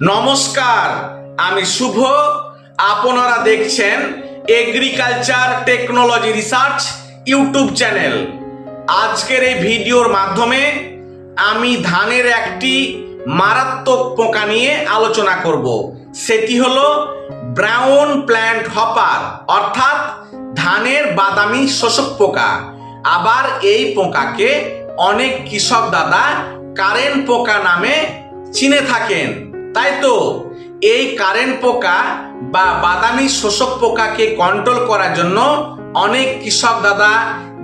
নমস্কার, আমি শুভ। আপনারা দেখছেন agriculture technology research YouTube channel আজকের এই ভিডিওর মাধ্যমে আমি ধানের একটি মারাত্মক পোকা নিয়ে আলোচনা করব। সেটি হলো ব্রাউন প্ল্যান্ট হপার অর্থাৎ ধানের বাদামি শোষক পোকা। আবার এই পোকাকে অনেক কৃষক দাদা কারেন্ট পোকা নামে চিনে থাকেন। তাই তো এই কারেন্ট পোকা বা বাদামি শোষক পোকাকে কন্ট্রোল করার জন্য অনেক কৃষক দাদা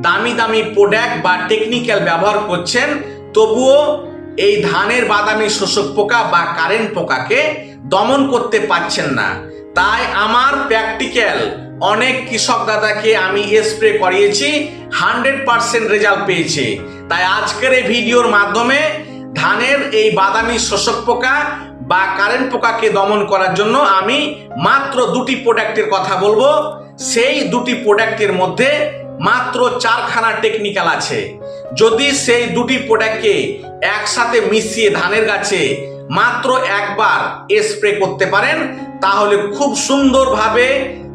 দামি দামি প্রোডাক্ট বা টেকনিক্যাল ব্যবহার করছেন। তবুও এই ধানের বাদামি শোষক পোকা বা কারেন্ট পোকাকে দমন করতে পারছেন না। তাই আমার প্র্যাকটিক্যাল অনেক কৃষক দাদাকে আমি স্প্রে করিয়েছি হান্ড্রেড পার্সেন্ট রেজাল্ট পেয়েছে। তাই আজকের এই ভিডিওর মাধ্যমে ধানের এই বাদামি শোষক পোকা বা কারেন্ট পোকাকে দমন করার জন্য আমি মাত্র দুটি প্রোডাক্টের কথা বলব। সেই দুটি প্রোডাক্টের মধ্যে মাত্র চারখানা টেকনিক্যাল আছে। যদি সেই দুটি প্রোডাক্টকে একসাথে মিশিয়ে ধানের গাছে মাত্র একবার স্প্রে করতে পারেন, তাহলে খুব সুন্দরভাবে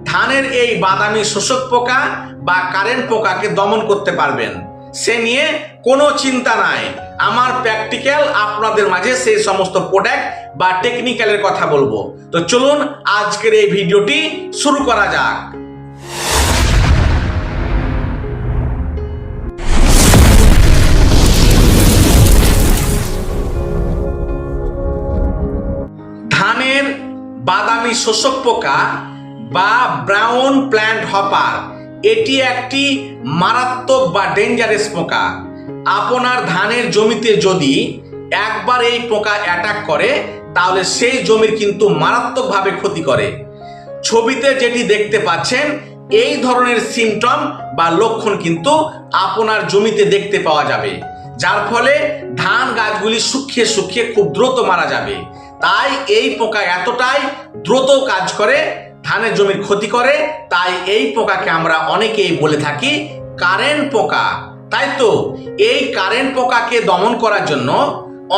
ধানের এই বাদামি শোষক পোকা বা কারেন্ট পোকাকে দমন করতে পারবেন। সে নিয়ে কোনো চিন্তা নাই। আমার প্র্যাকটিক্যাল আপনাদের মাঝে সেই সমস্ত প্রোডাক্ট বা টেকনিক্যালের কথা বলব। তো চলুন আজকের এই ভিডিওটি শুরু করা যাক। ধানের বাদামি শোষক পোকা বা ব্রাউন প্ল্যান্ট হপার। এটি একটি মারাত্মক বা ডেঞ্জারাস পোকা। আপনার ধানের জমিতে যদি একবার এই পোকা অ্যাটাক করে, তাহলে সেই জমির কিন্তু মারাত্মকভাবে ক্ষতি করে। ছবিতে যেটি দেখতে পাচ্ছেন, এই ধরনের সিমটম বা লক্ষণ কিন্তু আপনার জমিতে দেখতে পাওয়া যাবে। যার ফলে ধান গাছগুলি শুকিয়ে শুকিয়ে খুব দ্রুত মারা যাবে। তাই এই পোকা এতটাই দ্রুত কাজ করে ধানের জমির ক্ষতি করে, তাই এই পোকাকে আমরা অনেকেই বলে থাকি কারেন্ট পোকা। তাই তো, এই কারেন্ট পোকাকে দমন করার জন্য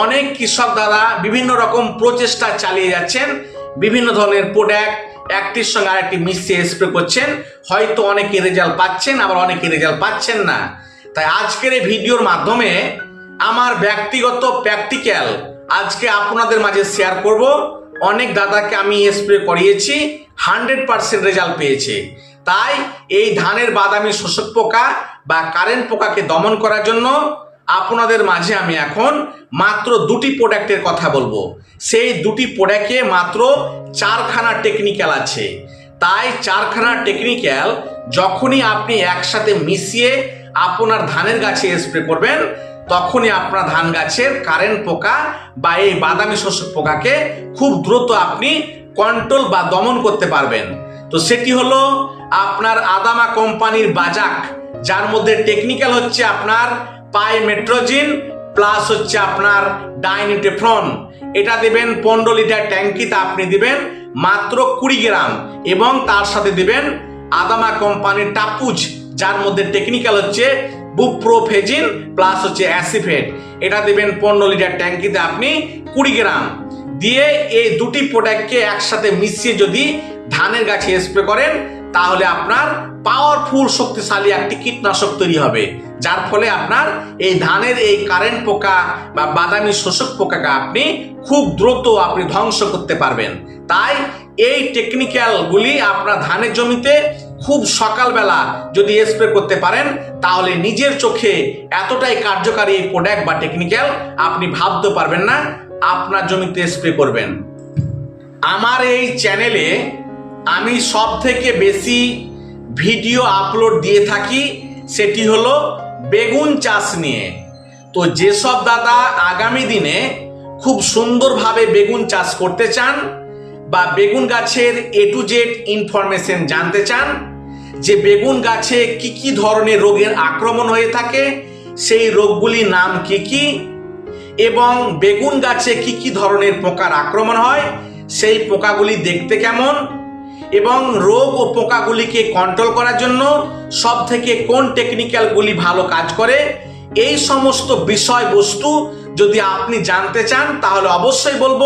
অনেক কৃষক দাদা বিভিন্ন রকম প্রচেষ্টা চালিয়ে যাচ্ছেন, বিভিন্ন ধরনের প্রোডাক্ট একটির সঙ্গে আরেকটি মিশিয়ে স্প্রে করছেন, হয়তো অনেকে রেজাল্ট পাচ্ছেন, আবার অনেকে রেজাল্ট পাচ্ছেন না। তাই আজকের এই ভিডিওর মাধ্যমে আমার ব্যক্তিগত প্র্যাকটিক্যাল আজকে আপনাদের মাঝে শেয়ার করব। অনেক দাদাকে আমি স্প্রে করিয়েছি হান্ড্রেড পার্সেন্ট রেজাল্ট পেয়েছে। তাই এই ধানের বাদামি শোষক পোকা বা কারেন্ট পোকাকে দমন করার জন্য আপনাদের মাঝে আমি এখন মাত্র দুটি প্রোডাক্টের কথা বলব। সেই দুটি প্রোডাক্টে মাত্র চারখানা টেকনিক্যাল আছে। তাই চারখানা টেকনিক্যাল যখনই আপনি একসাথে মিশিয়ে আপনার ধানের গাছে স্প্রে করবেন তখনই আপনার ধান গাছের কারেন্ট পোকা বা এই বাদামি শোষক পোকাকে খুব দ্রুত আপনি কন্ট্রোল বা দমন করতে পারবেন। তো সেটি হলো আপনার আদামা কোম্পানির বাজাক, যার মধ্যে টেকনিক্যাল হচ্ছে আপনার পাইমেট্রোজিন প্লাস হচ্ছে আপনার ডাইনিটেফ্রন। এটা দেবেন পনেরো লিটার ট্যাঙ্কিতে আপনি দিবেন মাত্র কুড়ি গ্রাম এবং তার সাথে দিবেন আদামা কোম্পানির টাপুজ, যার মধ্যে টেকনিক্যাল হচ্ছে বুপ্রোফেজিন প্লাস হচ্ছে অ্যাসিফেট এটা দিবেন পনেরো লিটার ট্যাঙ্কিতে আপনি কুড়ি গ্রাম। দিয়ে এই দুটি প্রোডাক্টকে একসাথে মিশিয়ে যদি ধানের গাছে স্প্রে করেন, তাহলে আপনার পাওয়ারফুল শক্তিশালী একটি কীটনাশক তৈরি হবে। যার ফলে আপনার এই ধানের এই কারেন্ট পোকা বা বাদামি শোষক পোকাকে আপনি খুব দ্রুত আপনি ধ্বংস করতে পারবেন। তাই এই টেকনিক্যালগুলি আপনার ধানের জমিতে খুব সকালবেলা যদি স্প্রে করতে পারেন, তাহলে নিজের চোখে এতটাই কার্যকারী প্রোডাক্ট বা টেকনিক্যাল আপনি ভাবতে পারবেন না, আপনার জমিতে স্প্রে করবেন। আমার এই চ্যানেলে আমি সব থেকে বেশি ভিডিও আপলোড দিয়ে থাকি, সেটি হলো বেগুন চাষ নিয়ে। তো যেসব দাদা আগামী দিনে খুব সুন্দরভাবে বেগুন চাষ করতে চান বা বেগুন গাছের এ টু জেড ইনফরমেশন জানতে চান যে বেগুন গাছে কি কি ধরনের রোগের আক্রমণ হয়ে থাকে, সেই রোগগুলির নাম কি কি? এবং বেগুন গাছে কি কি ধরনের পোকার আক্রমণ হয়, সেই পোকাগুলি দেখতে কেমন? এবং রোগ ও পোকাগুলিকে কন্ট্রোল করার জন্য সব থেকে কোন টেকনিক্যালগুলি ভালো কাজ করে? এই সমস্ত বিষয়বস্তু যদি আপনি জানতে চান, তাহলে অবশ্যই বলব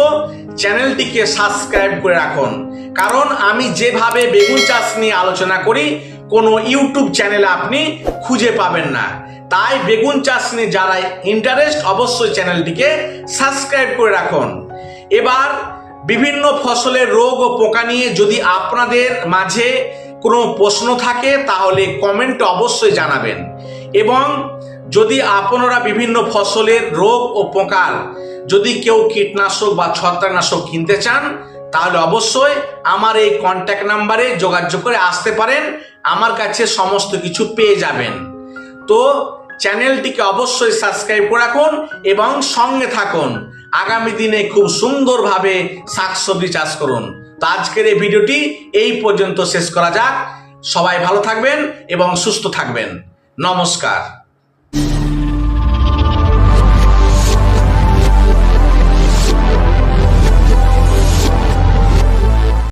চ্যানেলটিকে সাবস্ক্রাইব করে রাখুন। কারণ আমি যেভাবে বেগুন চাষ নিয়ে আলোচনা করি, কোনো ইউটিউব চ্যানেলে আপনি খুঁজে পাবেন না। তাই বেগুন চাষ নিয়ে যারা ইন্টারেস্ট অবশ্যই চ্যানেলটিকে সাবস্ক্রাইব করে রাখুন। এবার বিভিন্ন ফসলের রোগ ও পোকা নিয়ে যদি আপনাদের মাঝে কোনো প্রশ্ন থাকে, তাহলে কমেন্ট অবশ্যই জানাবেন। এবং যদি আপনারা বিভিন্ন ফসলের রোগ ও পোকার যদি কেউ কীটনাশক বা ছত্রাকনাশক কিনতে চান, তাহলে অবশ্যই আমার এই কন্ট্যাক্ট নাম্বারে যোগাযোগ করে আসতে পারেন। আমার কাছে সমস্ত কিছু পেয়ে যাবেন। তো চ্যানেলটিকে অবশ্যই সাবস্ক্রাইব করে রাখুন এবং সঙ্গে থাকুন। আগামী দিনে খুব সুন্দরভাবে শাকসবজি চাষ করুন। তো আজকের এই ভিডিওটি এই পর্যন্ত শেষ করা যাক। সবাই ভালো থাকবেন এবং সুস্থ থাকবেন। নমস্কার।